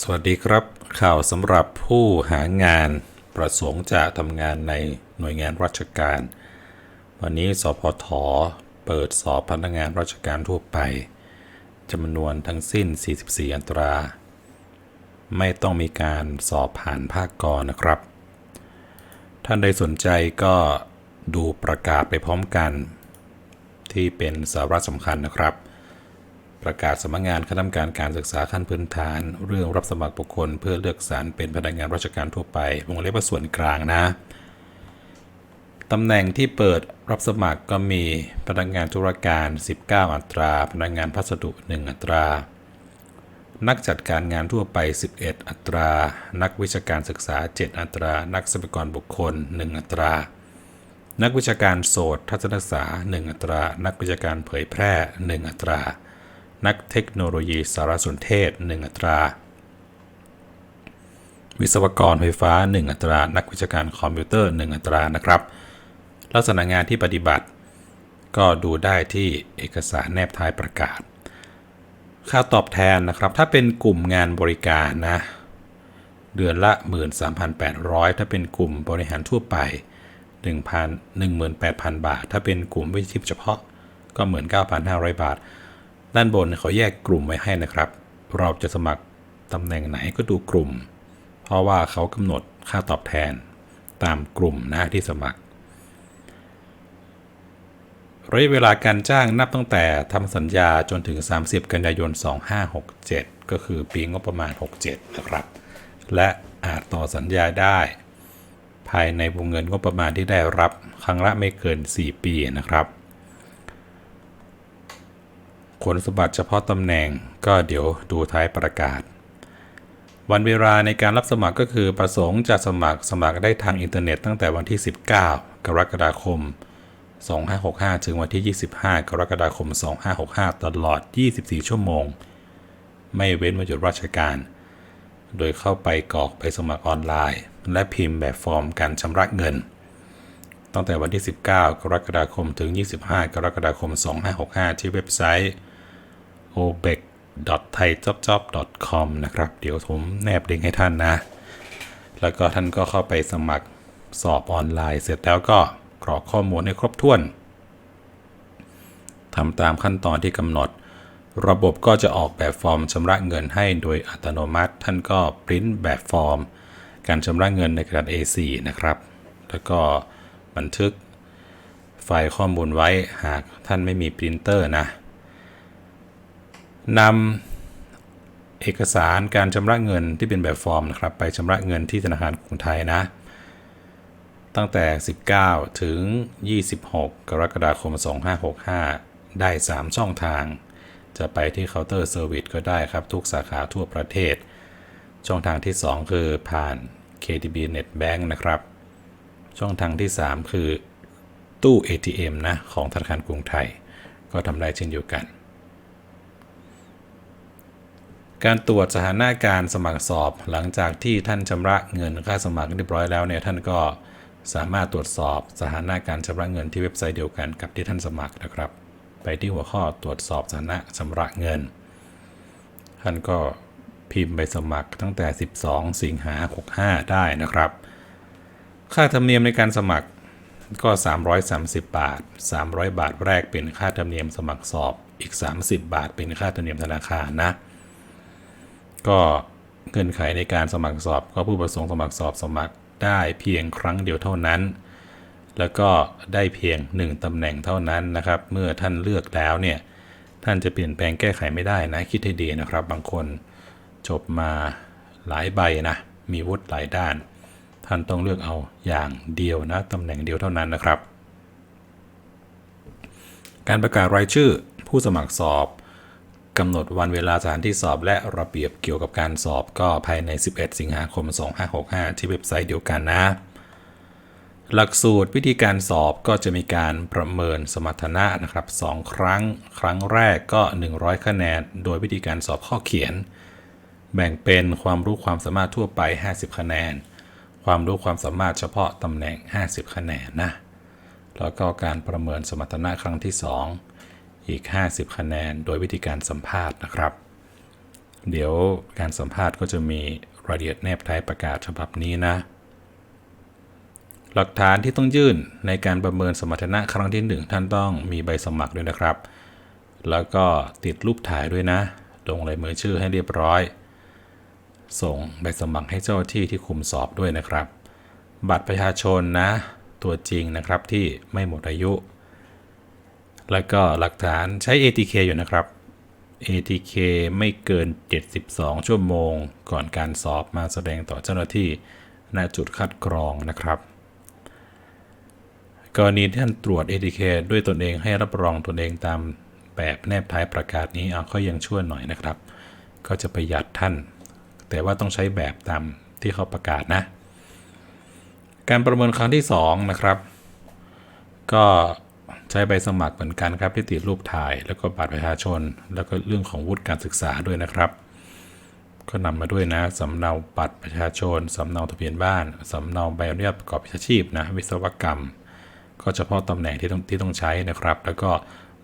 สวัสดีครับ ข่าวสำหรับผู้หางานประสงค์จะทำงานในหน่วยงานราชการ วันนี้สพทเปิดสอบพนักงานราชการทั่วไปจำนวนทั้งสิ้น 44 อัตรา ไม่ต้องมีการสอบผ่านภาคกรนะครับ ท่านใดสนใจก็ดูประกาศไปพร้อมกัน ที่เป็นสาระสำคัญนะครับ ประกาศสำนักงานคณะกรรมการการศึกษาขั้นพื้นฐาน เรื่องรับสมัครบุคคล เพื่อเลือกสรรเป็นพนักงานราชการทั่วไปวงเล็บว่าส่วนกลางนะตำแหน่งที่เปิดรับสมัครก็มีพนักงานธุรการ 19 อัตรา พนักงานพัสดุ 1 อัตรา นักจัดการงานทั่วไป 11 อัตรา นักวิชาการศึกษา 7 อัตรา นักทรัพยากรบุคคล 1 อัตรา นักวิชาการโสตทัศนศึกษา 1 อัตรา นักวิชาการเผยแพร่ 1 อัตรา นักเทคโนโลยีสารสนเทศ 1 อัตรา วิศวกรไฟฟ้า 1 อัตรา นักวิชาการคอมพิวเตอร์ 1 อัตรานะครับ ลักษณะงานที่ปฏิบัติ ก็ดูได้ที่เอกสารแนบท้ายประกาศ ค่าตอบแทนนะครับ ถ้าเป็นกลุ่มงานบริการนะเดือนละ 13,800 ถ้าเป็นกลุ่มบริหารทั่วไป 1,000 18,000 บาท ถ้าเป็นกลุ่มวิชาชีพเฉพาะก็ 19,500 บาท ด้านบนเขาแยกกลุ่มไว้ให้นะครับ เราจะสมัครตำแหน่งไหนก็ดูกลุ่ม เพราะว่าเขากำหนดค่าตอบแทนตามกลุ่มนะที่สมัครระยะเวลาการจ้างนับตั้งแต่ทำสัญญาจนถึง 30 กันยายน 2567 ก็คือปีงบประมาณ 67 นะครับ และอาจต่อสัญญาได้ ภายในวงเงินงบประมาณที่ได้รับ ครั้งละไม่เกิน 4 ปีนะครับ คุณสมบัติเฉพาะตำแหน่งก็เดี๋ยวดูท้ายประกาศ วันเวลาในการรับสมัครก็คือประสงค์จะสมัครสมัครได้ทางอินเทอร์เน็ตตั้งแต่วันที่ 19 กรกฎาคม 2565 ถึงวันที่ 25 กรกฎาคม 2565 ตลอด 24 ชั่วโมง ไม่เว้นวันหยุดราชการ โดยเข้าไปกรอกไปสมัครออนไลน์ และพิมพ์แบบฟอร์มการชำระเงิน ตั้งแต่วันที่ 19 กรกฎาคม ถึง 25 กรกฎาคม 2565 ที่เว็บไซต์ obec.thaijobjob.com นะครับ เดี๋ยวผมแนบลิงก์ให้ท่านนะ แล้วก็ท่านก็เข้าไปสมัครสอบออนไลน์ เสร็จแล้วก็กรอกข้อมูลให้ครบถ้วนทำตามขั้นตอนที่กำหนด ระบบก็จะออกแบบฟอร์มชำระเงินให้โดยอัตโนมัติ ท่านก็ปริ้นแบบฟอร์ม การชำระเงินในกระดาษ A4 นะครับ แล้วก็บันทึกไฟล์ข้อมูลไว้หากท่านไม่มีปรินเตอร์นะ นำเอกสารการชำระเงินที่เป็นแบบฟอร์มนะครับไปชำระเงินที่ธนาคารกรุงไทยนะ ตั้งแต่ 19 ถึง 26 กรกฎาคม 2565 ได้ 3 ช่องทาง จะไปที่เคาน์เตอร์เซอร์วิสก็ได้ครับ ทุกสาขาทั่วประเทศ ช่องทางที่ 2 คือผ่าน KTB Net Bank นะครับ ช่องทางที่ 3 คือตู้ ATM นะของธนาคารกรุงไทย ก็ทำได้เช่นเดียวกัน การตรวจสถานะการสมัครสอบหลังจากที่ท่านชำระเงินค่าสมัครเรียบร้อยแล้วเนี่ยท่านก็สามารถตรวจสอบสถานะการชำระเงินที่เว็บไซต์เดียวกันกับที่ท่านสมัครนะครับ ไปที่หัวข้อตรวจสอบสถานะชำระเงิน ท่านก็พิมพ์ใบสมัครตั้งแต่ 12 สิงหา65 ได้นะครับ ค่าธรรมเนียมในการสมัครก็ 330 บาท 300 บาทแรกเป็นค่าธรรมเนียมสมัครสอบอีก 30 บาทเป็นค่าธรรมเนียมธนาคารนะ ก็เงื่อนไขในการสมัครสอบ ก็ผู้ประสงค์สมัครสอบสมัครได้เพียงครั้งเดียวเท่านั้น แล้วก็ได้เพียง 1 ตำแหน่งเท่านั้นนะครับ เมื่อท่านเลือกแล้วเนี่ยท่านจะเปลี่ยนแปลงแก้ไขไม่ได้นะคิดให้ดีนะครับ บางคนจบมาหลายใบนะมีวุฒิหลายด้าน ท่านต้องเลือกเอาอย่างเดียวนะตำแหน่งเดียวเท่านั้นนะครับ การประกาศรายชื่อผู้สมัครสอบ กำหนดวันเวลาสถานที่สอบและระเบียบเกี่ยวกับการสอบก็ภายใน 11 สิงหาคม 2565 ที่เว็บไซต์เดียวกันนะ หลักสูตรวิธีการสอบก็จะมีการประเมินสมรรถนะนะครับ 2 ครั้ง ครั้งแรกก็ 100 คะแนน โดยวิธีการสอบข้อเขียน แบ่งเป็นความรู้ความสามารถทั่วไป 50 คะแนน ความรู้ความสามารถเฉพาะตำแหน่ง 50 คะแนนนะ แล้วก็การประเมินสมรรถนะครั้งที่ 2 อีก 50 คะแนน โดยวิธีการสัมภาษณ์นะครับ เดี๋ยวการสัมภาษณ์ก็จะมีรายละเอียดแนบท้ายประกาศฉบับนี้นะ หลักฐานที่ต้องยื่นในการประเมินสมรรถนะครั้งที่หนึ่งท่านต้องมีใบสมัครด้วยนะครับ แล้วก็ติดรูปถ่ายด้วยนะ ลงลายมือชื่อให้เรียบร้อย ส่งใบสมัครให้เจ้าที่ที่คุมสอบด้วยนะครับ บัตรประชาชนนะ ตัวจริงนะครับที่ไม่หมดอายุ แล้วก็หลักฐานใช้ ATK อยู่นะครับ ATK ไม่เกิน 72 ชั่วโมง ก่อนการสอบมาแสดงต่อเจ้าหน้าที่ณจุดคัดกรองนะครับ กรณีที่ท่านตรวจ ATK ด้วยตนเองให้รับรองตนเองตามแบบแนบท้ายประกาศนี้เอาก็ยังช่วยหน่อยนะครับ ก็จะประหยัดท่าน แต่ว่าต้องใช้แบบตามที่เขาประกาศนะ การประเมินครั้งที่ 2 นะครับ ก็ ใช้ใบสมัครเหมือนกันครับที่ติดรูปถ่าย แล้วก็บัตรประชาชน แล้วก็เรื่องของวุฒิการศึกษาด้วยนะครับ ก็นำมาด้วยนะสำเนาบัตรประชาชนสำเนาทะเบียนบ้านสำเนาใบอนุญาตประกอบวิชาชีพนะวิศวกรรม ก็เฉพาะตำแหน่งที่ต้องที่ต้องใช้นะครับ แล้วก็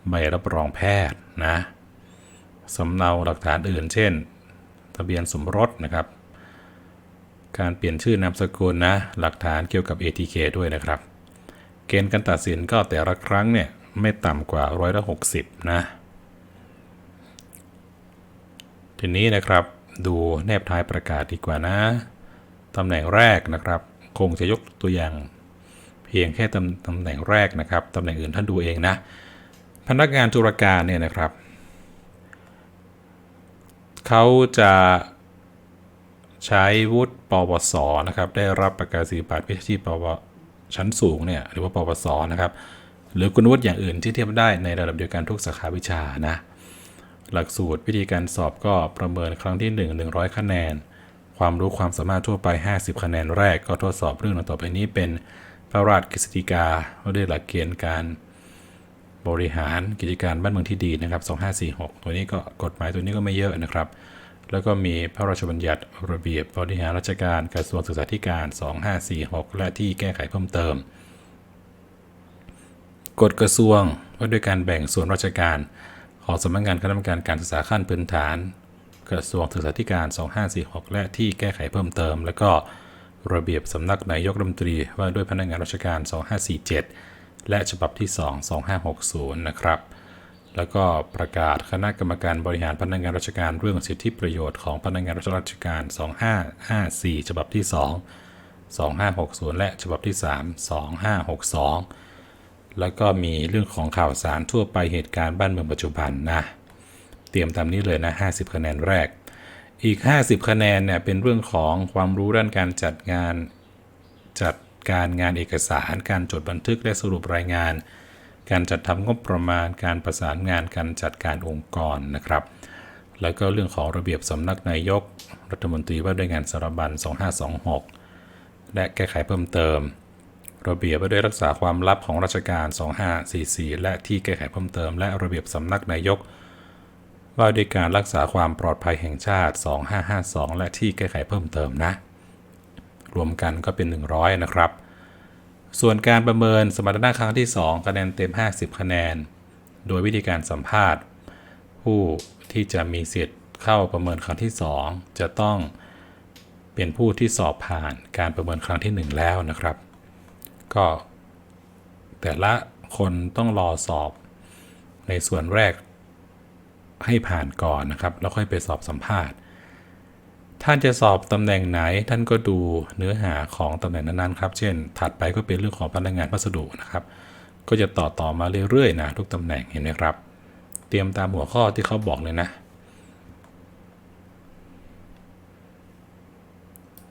ใบรับรองแพทย์นะสำเนาหลักฐานอื่น เช่น ทะเบียนสมรสนะครับ การเปลี่ยนชื่อนามสกุลนะ หลักฐานเกี่ยวกับ ATK ด้วยนะครับ เกณฑ์การตัดสินก็แต่ละครั้งเนี่ยไม่ต่ำกว่าร้อยละหกสิบนะ ทีนี้นะครับดูแนบท้ายประกาศดีกว่านะ ตำแหน่งแรกนะครับ คงจะยกตัวอย่าง เพียงแค่ตำตำแหน่งแรกนะครับ ตำแหน่งอื่นท่านดูเองนะ พนักงานจุรการเนี่ยนะครับเขาจะใช้วุฒิปวสนะครับ ได้รับประกาศนียบัตรวิชาชีพปว ชั้นสูงเนี่ยหรือว่าปวสนะครับ หรือคุณวุฒิอย่างอื่นที่เทียบได้ในระดับเดียวกันทุกสาขาวิชานะ หลักสูตรวิธีการสอบก็ประเมินครั้งที่ 1 100 คะแนน ความรู้ความสามารถทั่วไป 50 คะแนนแรกก็ทดสอบเรื่องต่อไปนี้เป็นพระราชกฤษฎีกาว่าด้วยหลักเกณฑ์การบริหารกิจการบ้านเมืองที่ดีนะครับ 2546 ตัวนี้ก็กฎหมายตัวนี้ก็ไม่เยอะนะครับ แล้วก็มีพระราชบัญญัติระเบียบบริหารราชการกระทรวงศึกษาธิการ 2546 และที่แก้ไขเพิ่มเติม กฎกระทรวงว่าด้วยการแบ่งส่วนราชการของสำนักงานคณะกรรมการการศึกษาขั้นพื้นฐาน กระทรวงศึกษาธิการ 2546 และที่แก้ไขเพิ่มเติม แล้วก็ระเบียบสำนักนายกรัฐมนตรีว่าด้วยพนักงานราชการ 2547 และฉบับที่ 2 2560 นะครับ แล้วก็ประกาศคณะกรรมการบริหารพนักงานราชการเรื่องสิทธิประโยชน์ของพนักงานราชการ 2554 ฉบับที่ 2 2560 และฉบับที่ 3 2562 แล้วก็มีเรื่องของข่าวสารทั่วไปเหตุการณ์บ้านเมืองปัจจุบันนะ เตรียมตามนี้เลยนะ 50 คะแนนแรก อีก 50 คะแนนเนี่ยเป็นเรื่องของความรู้ด้านการจัดงานจัดการงานเอกสาร การจดบันทึกและสรุปรายงาน การจัดทำงบประมาณ การประสานงานการจัดการองค์กรนะครับ แล้วก็เรื่องของระเบียบสำนักนายก รัฐมนตรีว่าด้วยงานสารบัญ 2526 และแก้ไขเพิ่มเติม ระเบียบว่าด้วยรักษาความลับของราชการ 2544 และที่แก้ไขเพิ่มเติม และระเบียบสำนักนายก ว่าด้วยการรักษาความปลอดภัยแห่งชาติ 2552 และที่แก้ไขเพิ่มเติมนะ รวมกันก็เป็น 100 นะครับ ส่วนการประเมินสมรรถนะครั้งที่ 2 คะแนนเต็ม 50 คะแนน โดยวิธีการสัมภาษณ์ ผู้ที่จะมีสิทธิ์เข้าประเมินครั้งที่ 2 จะต้องเป็นผู้ที่สอบผ่านการประเมินครั้งที่ 1 แล้วนะครับ ก็แต่ละคนต้องรอสอบในส่วนแรกให้ผ่านก่อนนะครับ แล้วค่อยไปสอบสัมภาษณ์ ท่านจะสอบตำแหน่งไหน ท่านก็ดูเนื้อหาของตำแหน่งนั้นๆครับ เช่น ถัดไปก็เป็นเรื่องของพนักงานพัสดุนะครับ ก็จะต่อต่อมาเรื่อยๆนะทุกตำแหน่งเห็นไหมครับ เตรียมตามหัวข้อที่เขาบอกเลยนะ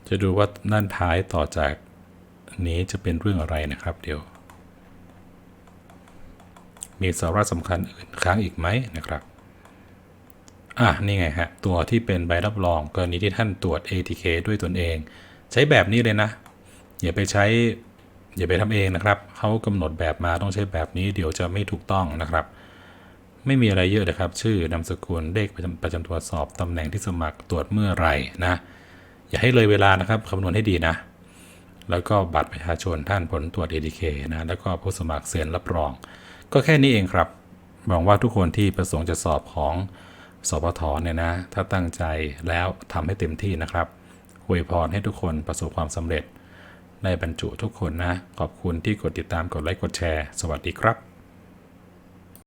จะดูว่าด้านท้ายต่อจากนี้จะเป็นเรื่องอะไรนะครับ เดี๋ยว มีสาระสำคัญอื่นค้างอีกไหมนะครับ อะนี่ไงฮะ ตัวที่เป็นใบรับรองกรณีที่ท่านตรวจ ATK ด้วยตนเอง ใช้แบบนี้เลยนะ อย่าไปใช้ อย่าไปทำเองนะครับ เขากำหนดแบบมาต้องใช้แบบนี้เดี๋ยวจะไม่ถูกต้องนะครับ ไม่มีอะไรเยอะนะครับ ชื่อนามสกุลเลขประจำประจำตัวสอบตำแหน่งที่สมัครตรวจเมื่อไหร่นะ อย่าให้เลยเวลานะครับคำนวณให้ดีนะ แล้วก็บัตรประชาชนท่านผลตรวจ ATK นะแล้วก็ผู้สมัครเซ็นรับรอง ก็แค่นี้เองครับหวังว่าทุกคนที่ประสงค์จะสอบของ สพทเนี่ยนะ ถ้าตั้งใจแล้วทำให้เต็มที่นะครับอวยพรให้ทุกคนประสบความสำเร็จ ในบรรจุทุกคนนะ ขอบคุณที่กดติดตามกดไลค์กดแชร์ สวัสดีครับ